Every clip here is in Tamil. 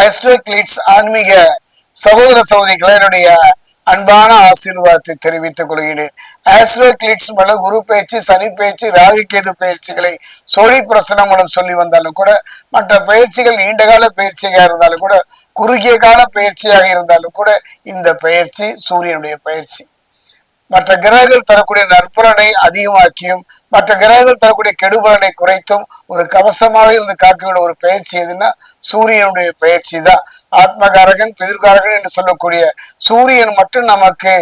அஸ்ட்ரோக்ளிட்ஸ் ஆன்மீக சகோதர சகோதரிகளை என்னுடைய அன்பான ஆசீர்வாதத்தை தெரிவித்துக் கொள்கிறேன். ஆஸ்ட்ரோக்ளிட்ஸ் மூலம் குரு பயிற்சி சனி பயிற்சி ராகுகேது பயிற்சிகளை சோழி பிரசனம் மூலம் சொல்லி வந்தாலும் கூட மற்ற பயிற்சிகள் நீண்டகால பயிற்சியாக இருந்தாலும் கூட குறுகிய கால பயிற்சியாக இருந்தாலும் கூட இந்த பயிற்சி சூரியனுடைய பயிற்சி. மற்ற கிரகங்கள் தரக்கூடிய நற்பலனை அதிகமாக்கியும் மற்ற கிரகங்கள் தரக்கூடிய கெடுபலனை குறைத்தும் ஒரு கவசமாக இருந்து காக்கக்கூடிய ஒரு பயிற்சி எதுன்னா சூரியனுடைய பயிற்சி தான். ஆத்மகாரகன் பிதிர்காரகன் என்று சொல்லக்கூடிய சூரியன் மட்டும் நமக்கு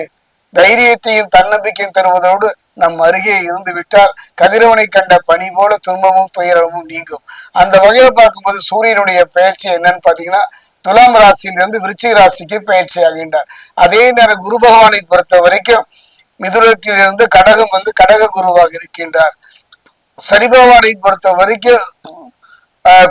தைரியத்தையும் தன்னம்பிக்கையும் தருவதோடு நம் அருகே இருந்து விட்டால் கதிரவனை கண்ட பனி போல துன்பமும் துயரமும் நீங்கும். அந்த வகையில பார்க்கும்போது சூரியனுடைய பயிற்சி என்னன்னு பாத்தீங்கன்னா துலாம் ராசியிலிருந்து விருச்சிக ராசிக்கு பயிற்சி ஆகின்றார். அதே நேரம் குரு பகவானை பொறுத்த வரைக்கும் மிதுரத்திலிருந்து கடகம் வந்து கடக குருவாக இருக்கின்றார். சனிபகவானை பொறுத்த வரைக்கும்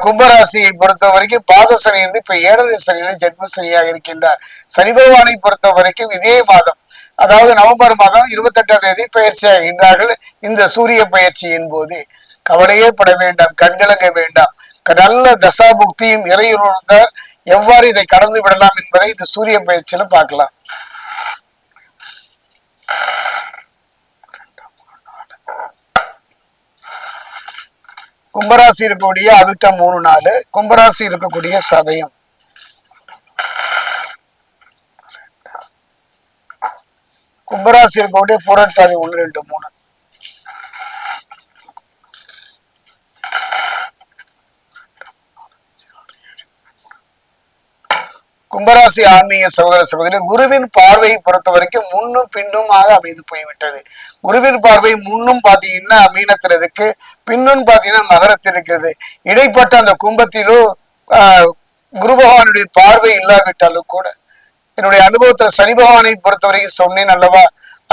கும்பராசியை பொறுத்த வரைக்கும் பாதசனி இருந்து இப்ப ஏழரை சனியில ஜென்ம சனியாக இருக்கின்றார். சனி பகவானை பொறுத்த வரைக்கும் இதே மாதம் அதாவது நவம்பர் மாதம் இருபத்தெட்டாம் தேதி பயிற்சி ஆகின்றார்கள் இந்த சூரிய பயிற்சியின் போது. கவலையே பட வேண்டாம் கண்கலங்க வேண்டாம். நல்ல தசாபுக்தியும் இறையுணர்ந்தால் எவ்வாறு இதை கடந்து விடலாம் என்பதை இந்த சூரிய பயிற்சியில பார்க்கலாம். கும்பராசி இருக்கக்கூடிய அவிட்டம் மூணு நாலு கும்பராசி இருக்கக்கூடிய சதயம். கும்பராசி இருக்கக்கூடிய புரட்டாதி ஒன்று ரெண்டு மூணு. கும்பராசி ஆன்மீக சகோதர சகோதரி குருவின் பார்வையை பொறுத்த வரைக்கும் முன்னும் பின்னுமாக அமைந்து போய்விட்டது. குருவின் பார்வை முன்னும் பாத்தீங்கன்னா மீனத்தில் இருக்கு பின்னும் பாத்தீங்கன்னா மகரத்தில் இருக்கிறது. இடைப்பட்ட அந்த கும்பத்திலோ குரு பகவானுடைய பார்வை இல்லாவிட்டாலும் கூட என்னுடைய அனுபவத்துல சனி பகவானை பொறுத்தவரைக்கும் சொன்னேன் அல்லவா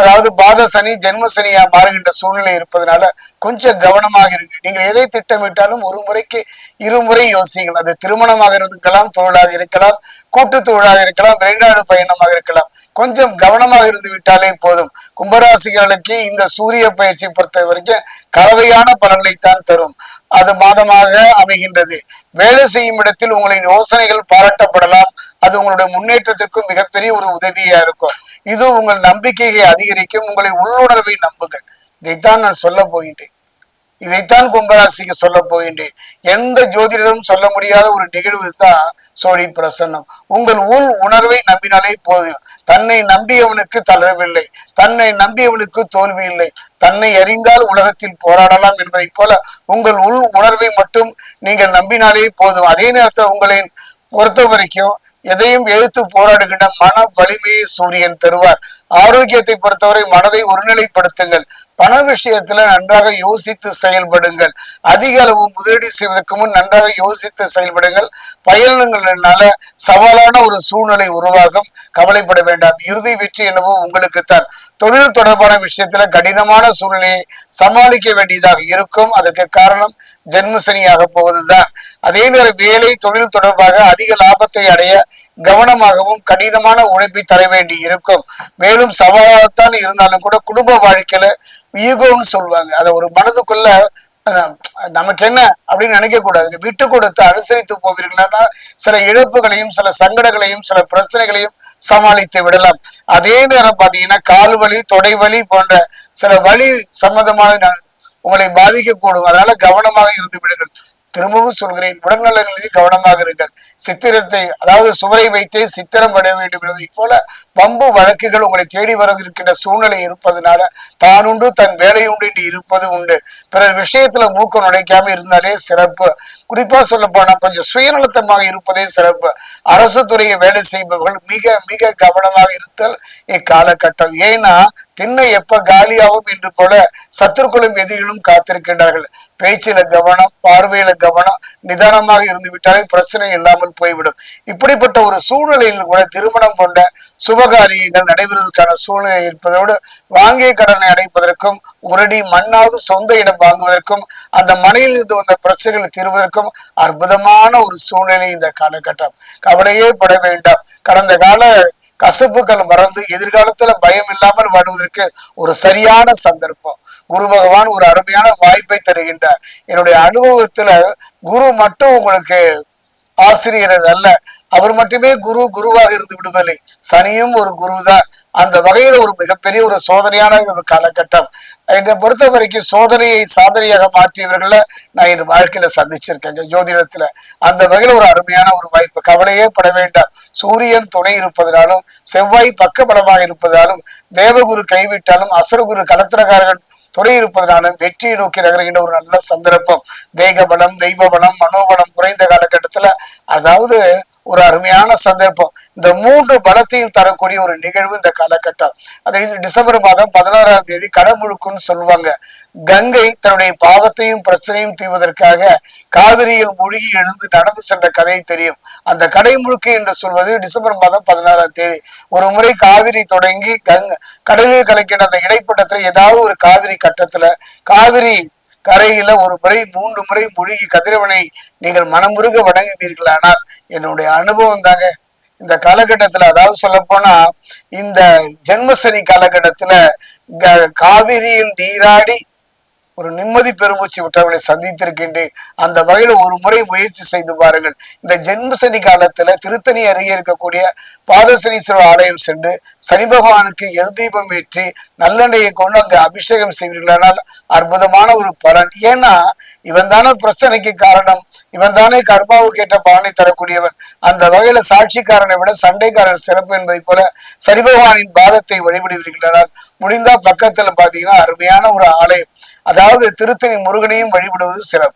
அதாவது பாத சனி ஜென்ம சனியா மாறுகின்ற சூழ்நிலை இருப்பதனால கொஞ்சம் கவனமாக இருக்கு. நீங்கள் எதை திட்டமிட்டாலும் ஒரு முறைக்கு இருமுறை யோசிங்கள். அது திருமணமாக இருக்கலாம் தொழிலாக இருக்கலாம் கூட்டு தொழிலாக இருக்கலாம் வெளிநாடு பயணமாக இருக்கலாம். கொஞ்சம் கவனமாக இருந்து விட்டாலே போதும். கும்பராசிகளுக்கு இந்த சூரிய பயிற்சி பொறுத்த வரைக்கும் கலவையான பலன்களை தான் தரும். அது மாதமாக அமைகின்றது. வேலை செய்யும் இடத்தில் உங்களின் யோசனைகள் பாராட்டப்படலாம். அது உங்களுடைய முன்னேற்றத்திற்கும் மிகப்பெரிய ஒரு உதவியா இருக்கும். இது உங்கள் நம்பிக்கையை அதிகரிக்கும் உங்களை உள்ளுணர்வை நம்புங்கள். இதைத்தான் நான் சொல்ல போகின்றேன். இதைத்தான் கும்பராசிக்கு சொல்ல போகின்றேன். எந்த ஜோதிடரும் சொல்ல முடியாத ஒரு நிகழ்வு தான் சோழி பிரசன்னம். உங்கள் உள் உணர்வை நம்பினாலே போதும். தன்னை நம்பியவனுக்கு தளரவில்லை. தன்னை நம்பியவனுக்கு தோல்வி இல்லை. தன்னை அறிந்தால் உலகத்தில் போராடலாம் என்பதைப் போல உங்கள் உள் உணர்வை மட்டும் நீங்கள் நம்பினாலே போதும். அதே நேரத்தில் உங்களின் பொறுத்த வரைக்கும் எதையும் எதிர்த்து போராடுகின்ற மன வலிமையை சூரியன் தருவார். ஆரோக்கியத்தை பொறுத்தவரை மனதை ஒருநிலைப்படுத்துங்கள். பண விஷயத்துல நன்றாக யோசித்து செயல்படுங்கள். அதிக அளவு முதலீடு செய்வதற்கு முன் நன்றாக யோசித்து செயல்படுங்கள். பயணங்கள்னால சவாலான ஒரு சூழ்நிலை உருவாகும். கவலைப்பட வேண்டாம். இறுதி வெற்றி என்னவோ உங்களுக்குத்தான். தொழில் தொடர்பான விஷயத்துல கடினமான சூழ்நிலையை சமாளிக்க வேண்டியதாக இருக்கும். அதற்கு காரணம் ஜென்மசனியாக போவதுதான். அதே நேரம் வேலை தொழில் தொடர்பாக அதிக லாபத்தை அடைய கவனமாகவும் கடினமான உழைப்பை தர வேண்டி இருக்கும் மேலும் சவாலாகத்தான் இருந்தாலும் கூட குடும்ப வாழ்க்கையில ஈகோன்னு சொல்லுவாங்க. அதை ஒரு மனதுக்குள்ள நமக்கு என்ன அப்படின்னு நினைக்க கூடாது விட்டு கொடுத்து அனுசரித்து போவீர்களானா சில இழப்புகளையும் சில சங்கடங்களையும் சில பிரச்சனைகளையும் சமாளித்து விடலாம். அதே நேரம் பாத்தீங்கன்னா கால் வலி தொடை வலி போன்ற சில வலி சம்பந்தமான உங்களை பாதிக்கக்கூடும். அதனால கவனமாக இருந்து விடுங்கள். திரும்பவும் சொல்கிறேன். உடல்நலங்களில் கவனமாக இருங்கள். சித்திரத்தை அதாவது சுவரை வைத்தே சித்திரம் பட வேண்டும் என்பதை போல பம்பு வழக்குகள் உங்களை தேடி வர இருக்கின்ற சூழ்நிலை இருப்பதனால தான் உண்டு தன் வேலை உண்டு என்று இருப்பது உண்டு. பிறர் விஷயத்துல மூக்கம் நுழைக்காம இருந்தாலே சிறப்பு. குறிப்பா சொல்ல போனா கொஞ்சம் சுயநலத்தமாக இருப்பதே சிறப்பு. அரசு துறையை வேலை செய்பவர்கள் மிக மிக கவனமாக இருத்தல் இக்காலகட்டம். ஏன்னா திண்ணை எப்ப காலியாகும் என்று போல சத்துருக்களும் எதிரிகளும் காத்திருக்கின்றார்கள். பேச்சில கவனம் பார்வையில கவனம் நிதானமாக இருந்து விட்டாலே பிரச்சனை இல்லாமல் போய்விடும். இப்படிப்பட்ட ஒரு சூழ்நிலையில் கூட திருமணம் கொண்ட சுபகாரியங்கள் நடைபெறுவதற்கான சூழ்நிலை இருப்பதோடு வாங்கிய கடனை அடைப்பதற்கும் உரடி மண்ணாவது சொந்த இடம் வாங்குவதற்கும் அந்த மனையில் இருந்து வந்த பிரச்சனைகள் தீர்வதற்கும் அற்புதமான ஒரு சூழ்நிலை இந்த காலகட்டம். கவலையே பட வேண்டாம். கடந்த கால கசப்புகள் மறந்து எதிர்காலத்துல பயம் இல்லாமல் வாடுவதற்கு ஒரு சரியான சந்தர்ப்பம். குரு பகவான் ஒரு அருமையான வாய்ப்பை தருகின்றார். என்னுடைய அனுபவத்துல குரு மட்டும் உங்களுக்கு ஆசிரியர் அல்ல. அவர் மட்டுமே குரு குருவாக இருந்து விடுவதில்லை சனியும் ஒரு குரு தான் அந்த வகையில் ஒரு மிகப்பெரிய ஒரு சோதனையான ஒரு காலகட்டம். என்னை பொறுத்த வரைக்கும் சோதனையை சாதனையாக மாற்றியவர்களை நான் என் வாழ்க்கையில சந்திச்சிருக்கேன் ஜோதிடத்துல. அந்த வகையில் ஒரு அருமையான ஒரு வாய்ப்பு. கவலையே பட வேண்டாம். சூரியன் துணை இருப்பதனாலும் செவ்வாய் பக்கபலமாக இருப்பதாலும் தேவகுரு கைவிட்டாலும் அசுரகுரு கலத்திரகாரர்கள் துறை இருப்பதனால வெற்றியை நோக்கி நகர்கின்ற ஒரு நல்ல சந்தர்ப்பம். தேக பலம் தெய்வ பலம் மனோபலம் குறைந்த காலகட்டத்துல அதாவது ஒரு அருமையான சந்தர்ப்பம். இந்த மூன்று பலத்தையும் தரக்கூடிய ஒரு நிகழ்வு இந்த காலகட்டம். அது டிசம்பர் மாதம் பதினாறாம் தேதி கடமுழுக்குன்னு சொல்லுவாங்க. கங்கை தன்னுடைய பாவத்தையும் பிரச்சனையும் தீர்வதற்காக காவிரியில் மூழ்கி எழுந்து நடந்து சென்ற கதை தெரியும். அந்த கடை முழுக்கு என்று சொல்வது டிசம்பர் மாதம் பதினாறாம் தேதி. ஒரு முறை காவிரி தொடங்கி கங்க கடலில் கலக்கின்ற அந்த இடைப்பட்டத்துல ஏதாவது ஒரு காவிரி கட்டத்துல காவிரி கரையில ஒரு முறை மூன்று முறை மூழ்கி கதிரவனை நீங்கள் மனமுருக வணங்குவீர்களானால் என்னுடைய அனுபவம் தாங்க இந்த காலகட்டத்துல அதாவது சொல்ல போனா இந்த ஜென்மசனி காலகட்டத்துல காவிரியில் நீராடி ஒரு நிம்மதி பெருமூச்சு விட்டவர்களை சந்தித்திருக்கின்றேன். அந்த வகையில் ஒரு முறை முயற்சி செய்து பாருங்கள். இந்த ஜென்மசனி காலத்துல திருத்தணி அருகே இருக்கக்கூடிய பாதசனீஸ்வரர் ஆலயம் சென்று சனி பகவானுக்கு எல் தீபம் ஏற்றி நல்லெண்ணையை கொண்டு அங்கு அபிஷேகம் செய்வீர்களானால் அற்புதமான ஒரு பலன். ஏன்னா இவன் தானே பிரச்சனைக்கு காரணம். இவன் தானே கர்மாவுக்கு கேட்ட பலனை தரக்கூடியவன். அந்த வகையில சாட்சிக்காரனை விட சண்டைக்காரன் சிறப்பு என்பதை போல சரிபகவானின் பாதத்தை வழிபடுவீர்களால் முடிந்தா பக்கத்துல பாத்தீங்கன்னா அருமையான ஒரு ஆலயம். அதாவது திருத்தணி முருகனையும் வழிபடுவது சிறப்பு.